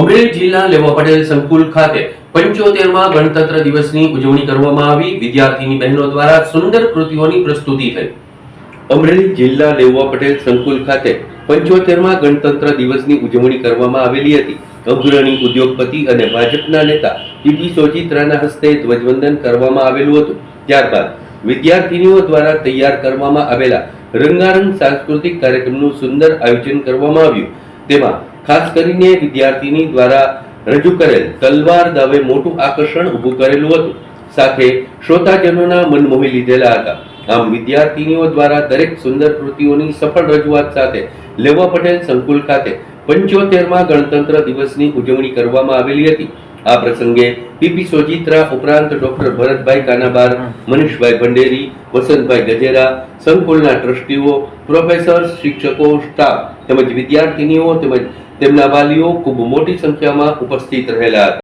અમરેલી જિલ્લા લેવા પટેલ સંકુલ ખાતે પંચોતેરમાં ગણતંત્ર દિવસની ઉજવણી કરવામાં આવી. વિદ્યાર્થીની બહેનો દ્વારા સુંદર કૃતિઓની પ્રસ્તુતિ થઈ. અમરેલી જિલ્લા લેવા પટેલ સંકુલ ખાતે પંચોતેરમાં ગણતંત્ર દિવસની ઉજવણી કરવામાં આવેલી હતી. અગ્રણી ઉદ્યોગપતિ અને ભાજપના નેતા પીપી સોજિત્રાના હસ્તે ધ્વજવંદન કરવામાં આવેલું હતું. ત્યારબાદ વિદ્યાર્થીનીઓ દ્વારા તૈયાર કરવામાં આવેલા રંગારંગ સાંસ્કૃતિક કાર્યક્રમનું સુંદર આયોજન કરવામાં આવ્યું. તેમાં ખાસ કરીને વિદ્યાર્થીની દ્વારા રજૂ કરેલ તલવાર દાવે મોટું આકર્ષણ ઊભું કરેલું હતું. સાથે શ્રોતાજનોના મન મોહી લીધેલા હતા. આમ વિદ્યાર્થીનીઓ દ્વારા દરેક સુંદર કૃતિઓની સફળ રજૂઆત સાથે લેવા પટેલ સંકુલ ખાતે પંચોતેરમાં ગણતંત્ર દિવસની ઉજવણી કરવામાં આવેલી હતી. આ પ્રસંગે પીપી સોજિત્રા ઉપરાંત ડોક્ટર ભરતભાઈ કાનાબાર, મનીષભાઈ ભંડેરી, વસંતભાઈ ગજેરા, સંકુલના ટ્રસ્ટીઓ, પ્રોફેસર, શિક્ષકો, સ્ટાફ તેમજ વિદ્યાર્થીનીઓ તેમજ તેમના વાલીઓ ખૂબ મોટી સંખ્યામાં ઉપસ્થિત રહેલા હતા.